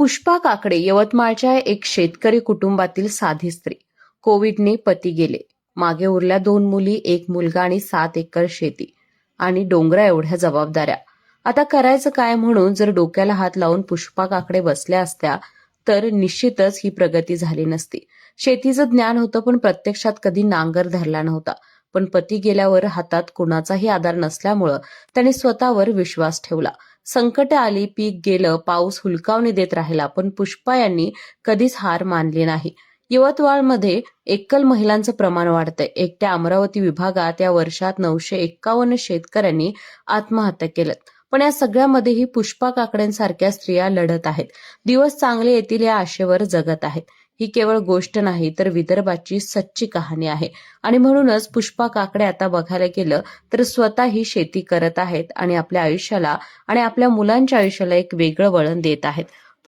पुष्पा काकडे यवतमाळच्या एक शेतकरी कुटुंबातील साधी स्त्री. कोविडने पती गेले. मागे उरल्या दोन मुली एक मुलगा आणि सात एकर शेती. आणि डोंगरा एवढ्या जबाबदाऱ्या. आता करायचं काय म्हणून जर डोक्याला हात लावून पुष्पा काकडे बसल्या असत्या तर निश्चितच ही प्रगती झाली नसती. शेतीचं ज्ञान होतं पण प्रत्यक्षात कधी नांगर धरला नव्हता. पण पती गेल्यावर हातात कुणाचाही आधार नसल्यामुळं त्याने स्वतःवर विश्वास ठेवला. संकट आली पीक गेलं पाऊस हुलकावणी देत राहिला पण पुष्पा यांनी कधीच हार मानली नाही. यवतमाळमध्ये एकल महिलांचं प्रमाण वाढतंय. एकट्या अमरावती विभागात या वर्षात नऊशे एक्कावन्न शेतकऱ्यांनी आत्महत्या केल्यात. पण या सगळ्यामध्येही पुष्पा काकड्यांसारख्या स्त्रिया लढत आहेत. दिवस चांगले येतील या आशेवर जगत आहेत. ही केवळ गोष्ट नाही तर विदर्भाची सच्ची कहाणी आहे. आणि म्हणूनच पुष्पा काकडे आता बघायला गेलं तर स्वतः ही शेती करत आहेत आणि आपल्या आयुष्याला आणि आपल्या मुलांच्या आयुष्याला एक वेगळं वळण देत आहेत.